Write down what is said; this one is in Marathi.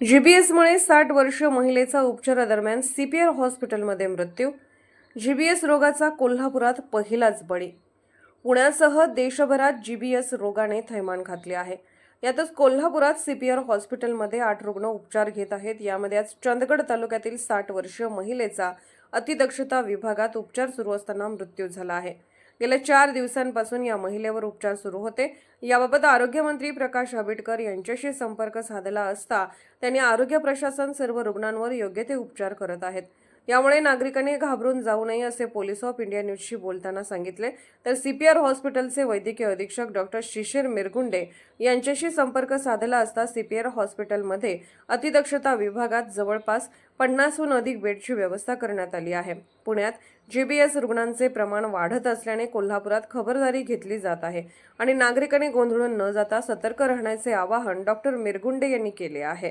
जीबीएसमुळे साठ वर्ष महिलेचा उपचारादरम्यान सीपीआर हॉस्पिटलमध्ये मृत्यू. जीबीएस रोगाचा कोल्हापुरात पहिलाच बळी. पुण्यासह देशभरात जीबीएस रोगाने थैमान घातले आहे. यातच कोल्हापुरात सीपीआर हॉस्पिटलमध्ये आठ रुग्ण उपचार घेत आहेत. यामध्ये आज चंदगड तालुक्यातील साठ वर्षीय महिलेचा अतिदक्षता विभागात उपचार सुरू असताना मृत्यू झाला आहे. गेल्या चार दिवसांपासून या महिलेवर उपचार सुरू होते. याबाबत आरोग्यमंत्री प्रकाश आंबेडकर यांच्याशी संपर्क साधला असता त्यांनी आरोग्य प्रशासन सर्व रुग्णांवर योग्य ते उपचार करत आहेत. यामुळे नागरिकांनी घाबरून जाऊ नये असे पोलीस ऑफ इंडिया न्यूजशी बोलताना सांगितले. तर सीपीआर हॉस्पिटलचे वैद्यकीय अधीक्षक डॉक्टर शिशिर मिरगुंडे यांच्याशी संपर्क साधला असता सीपीआर हॉस्पिटलमध्ये अतिदक्षता विभागात जवळपास पन्नासहून अधिक बेडची व्यवस्था करण्यात आली आहे. पुण्यात जीबीएस रुग्णांचे प्रमाण वाढत असल्याने कोल्हापुरात खबरदारी घेतली जात आहे आणि नागरिकांनी गोंधळून न जाता सतर्क राहण्याचे आवाहन डॉक्टर मिरगुंडे यांनी केले आहे.